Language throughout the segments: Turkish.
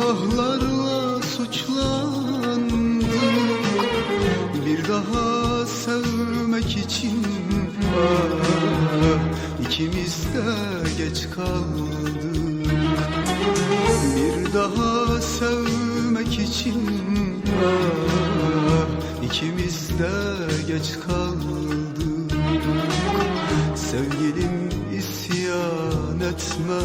Günahlarla suçlandık Bir daha sevmek için ah, ikimiz de geç kaldık. Bir daha sevmek için ah, ikimiz de geç kaldık. Sevgilim isyan etme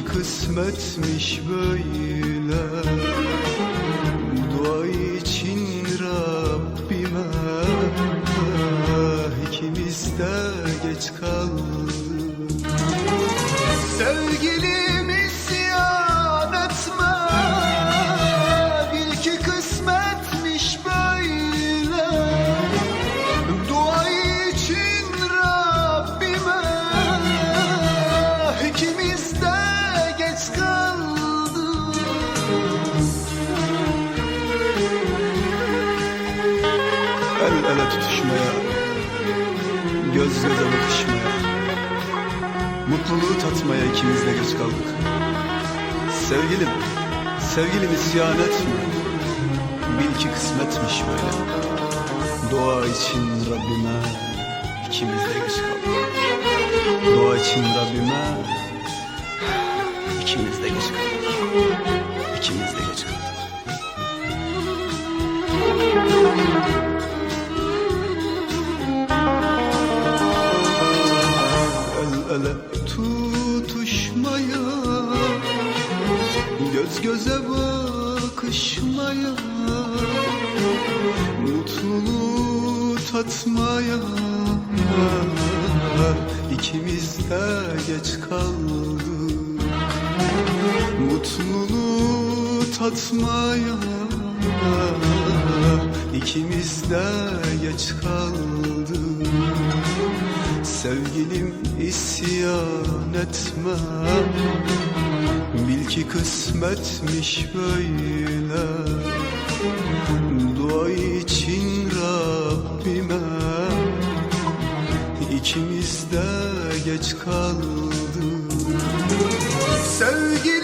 ki kısmetmiş böyle. Dua için Rabbime ikimiz de geç kaldık ele tutuşmaya Göz göze bakışmaya Mutluluğu tatmaya ikimiz de geç kaldık. Sevgilim, sevgilim isyan etme. Bil ki kısmetmiş böyle. Dua için Rabbime ikimiz de geç kaldık. Dua için Rabbime ikimiz de geç kaldık. İkimiz de geç kaldık ele tutuşmaya Göz göze bakışmaya Mutluluğu tatmaya. İkimiz de geç kaldık. Mutluluğu tatmaya ikimiz de geç kaldık Sevgilim isyan etme. Bil ki kısmetmiş böyle. Dua için Rabbime. İkimiz de geç kaldık Sevgilim